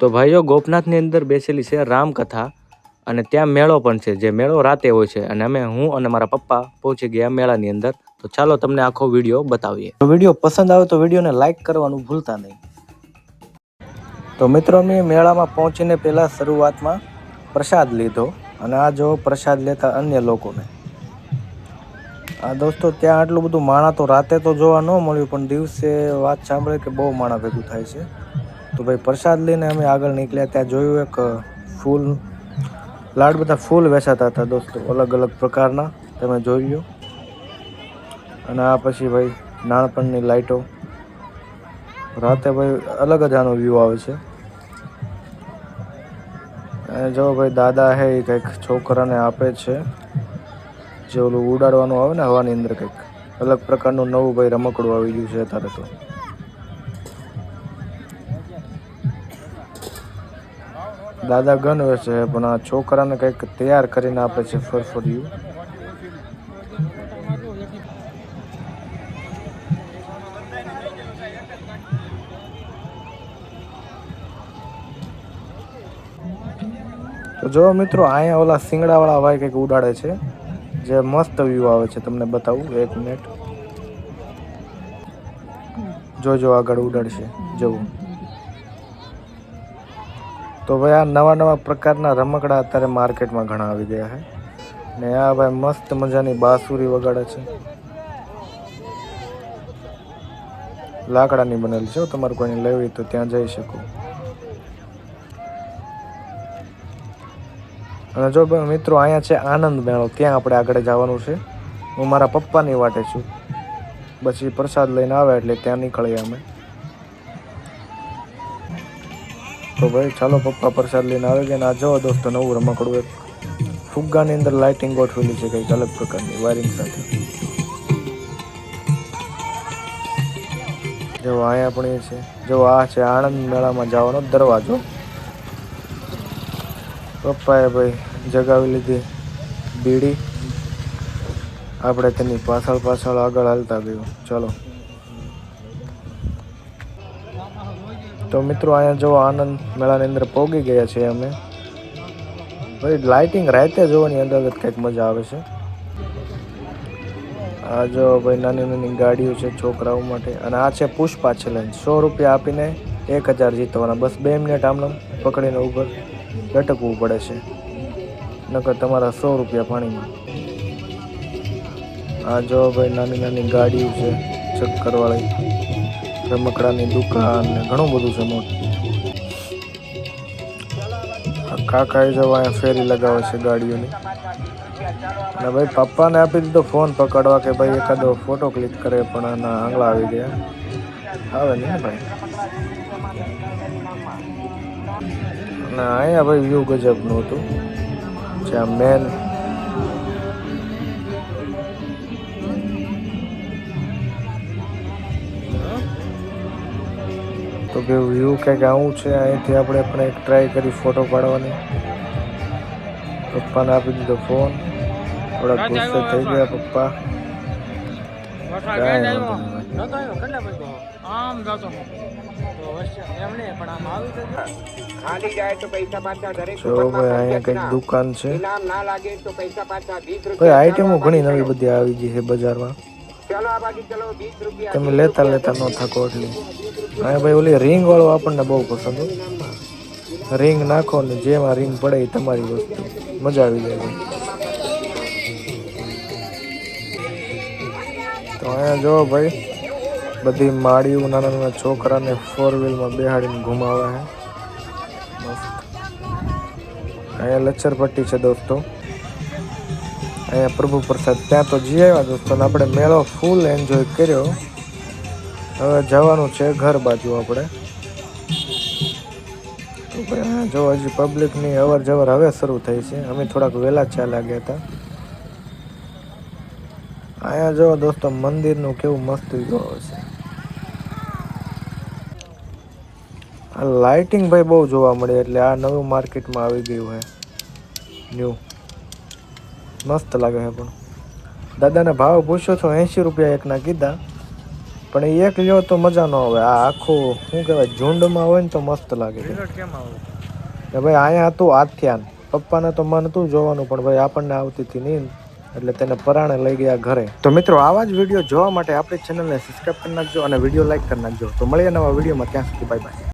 તો ભાઈઓ ગોપનાથની અંદર બેસેલી છે રામકથા અને ત્યાં મેળો પણ છે. જે મેળો રાતે હોય છે અને અમે હું અને મારા પપ્પા પહોંચી ગયા મેળાની અંદર. તો ચાલો તમને આખો વીડિયો બતાવીએ. વીડિયો પસંદ આવે તો વિડીયોને લાઈક કરવાનું ભૂલતા નહીં. તો મિત્રો અમે મેળામાં પહોંચીને પહેલાં શરૂઆતમાં પ્રસાદ લીધો અને આ જો પ્રસાદ લેતા અન્ય લોકોને. આ દોસ્તો ત્યાં આટલું બધું માણા તો રાતે તો જોવા ન મળ્યું, પણ દિવસે વાત સાંભળે કે બહુ માણા ભેગું થાય છે. તો ભાઈ પ્રસાદ લઈને અમે આગળ નીકળ્યા. ત્યાં જોયું એક ફૂલ, લાડ બધા ફૂલ વેચાતા હતા દોસ્તો, અલગ અલગ પ્રકારના. તમે જોઈ લો અને આ પછી ભાઈ નાનપણની લાઇટો રાતે ભાઈ અલગ જ આનો વ્યૂ આવે છે. અને જો ભાઈ દાદા હે એ કંઈક છોકરાને આપે છે. જે ઓલું ઉડાડવાનું આવે ને હવાની અંદર કંઈક. અલગ પ્રકારનું નવું ભાઈ રમકડું આવી ગયું છે અત્યારે તો. દાદા ગન વેચે પણ આ છોકરાને કંઈક તૈયાર કરીને આપે છે ફરફરિયું તો જો મિત્રો, અહીંયા ઓલા સિંગડાવાળા ભાઈ કંઈક ઉડાડે છે, જે મસ્ત વ્યૂ આવે છે, તમને બતાવું, એક મિનિટ જોજો આગળ ઉડાડશે, જવું. તો ભાઈ આ નવા નવા પ્રકારના રમકડા અત્યારે માર્કેટમાં ઘણા આવી ગયા છે. ને આ ભાઈ મસ્ત મજાની બાંસુરી વગાડે છે. લાકડાની બનેલી છે તમારે કોઈને લેવી તો ત્યાં જઈ શકો. અને જો મિત્રો અહીંયા છે આનંદ મેળો, ત્યાં આપણે આગળ જવાનું છે. હું મારા પપ્પાની વાટે છું. પછી પ્રસાદ લઈને આવે એટલે ત્યાં નીકળીએ અમે. તો ભાઈ, ચાલો પપ્પા પ્રસાદ લઈને આવે કે ને આ જો દોસ્તો નવું રમકડું એક. ફુગ્ગાની અંદર લાઇટિંગ ગોઠવેલી છે કંઈક અલગ પ્રકારની વાયરિંગ સાથે. જો અહીંયા પણ છે. જો આ છે, આણંદ મેળામાં જવાનો દરવાજો. પપ્પાએ ભાઈ જગાવી લીધી બીડી. આપણે તેની પાછળ પાછળ આગળ હાલતા ગયું ચલો. તો મિત્રો અહીંયા જો આનંદ મેળાની અંદર પોગી ગયા છે અમે. ભાઈ લાઇટિંગ રાતે જોવાની અંદર જ કંઈક મજા આવે છે. આ જો ભાઈ, નાની નાની ગાડીઓ છે છોકરાઓ માટે. અને આ છે પુષ્પા ચેલેન્જ સો રૂપિયા આપીને એક હજાર જીતવાના. બસ બે મિનિટ આમને પકડીને ઉપર લટકવું પડે છે. નકર તમારા સો રૂપિયા પાણીમાં. આ જો ભાઈ, નાની નાની ગાડીઓ છે ચક્કરવાળી. રમકડાની દુકાન ને ઘણું બધું છે મોટું. કાકા જવા અહીંયા ફેરી લગાવે છે ગાડીઓની. અને ભાઈ પપ્પાને આપી દીધો ફોન પકડવા કે ભાઈ એકાદો ફોટો ક્લિક કરે પણ એના આંગળા આવી ગયા. આવે ને ભાઈ? અને અહીંયા ભાઈ વ્યૂ ગજબનું હતું. જ્યાં મેન તો કે વ્યૂ કંઈક આવું છે અહીંથી આપણે પણ એક ટ્રાય કરી ફોટો પાડવાની. પપ્પાને આપી દીધો ફોન થોડા ગુસ્સે થઈ ગયા પપ્પા. કાંઈ વાંધો નહીં. ભાઈ. આમ જતો હું. તો વચ્ચે એમને પણ આમ આવી તો જાય. ખાલી જાય તો પૈસા પાછા દરેક જો ભાઈ અહીંયા કંઈક દુકાન છે. ઇનામ ના લાગે તો પૈસા પાછા વીસ ભાઈ રૂપિયા આઈટમો ઘણી નવી બધી આવી ગઈ છે બજારમાં. ચલો આ બાજુ ચલો વીસ રૂપિયા તમે લેતા લેતા ન થાકો એટલી. અહીંયા ભાઈ, ઓલી રિંગ વાળો આપણને બહુ પસંદ રિંગ નાખો ને જેમાં રિંગ પડે એ તમારી વસ્તુ. મજા આવી જાય તો અહીંયા જો ભાઈ, બધી માળીઓ નાના નાના છોકરાને ફોર વ્હીલમાં બેહાડીને ઘુમાવે છે. અહીંયા લચ્છરપટ્ટી છે દોસ્તો. અહીંયા પ્રભુ પ્રસાદ. ત્યાં તો જઈ આવ્યા દોસ્તો આપણે મેળો ફૂલ એન્જોય કર્યો. હવે જવાનું છે ઘર બાજુ આપણે. તો ભાઈ જો હજી પબ્લિકની અવર જવર હવે શરૂ થઈ છે. અમે થોડાક વહેલા ચાલ્યા ગયા હતા. અહીંયા જો દોસ્તો, મંદિરનું કેવું મસ્ત જોવો છે. આ લાઇટિંગ ભાઈ બહુ જોવા મળે એટલે આ નવું માર્કેટમાં આવી ગયું છે ન્યૂ મસ્ત લાગે છે પણ. દાદાને ભાવ પૂછ્યો છો એંશી રૂપિયા એકના કીધા. પણ એ એક લ્યો તો મજા ન આવે. આ આખું શું કહેવાય ઝુંડમાં હોય ને તો મસ્ત લાગે છે. કેમ આવું? કે ભાઈ અહીંયા હતું આથ્યાન પપ્પાને તો મન હતું જોવાનું પણ ભાઈ આપણને આવતી હતી નહીં એટલે તેને પરાણે લઈ ગયા ઘરે. તો મિત્રો આવા જ વીડિયો જોવા માટે આપણી ચેનલને સબસ્ક્રાઈબ કરી નાખજો અને વીડિયો લાઇક કરી નાખજો. તો મળીએ નવા વિડીયોમાં. ત્યાં સુધી બાય બાય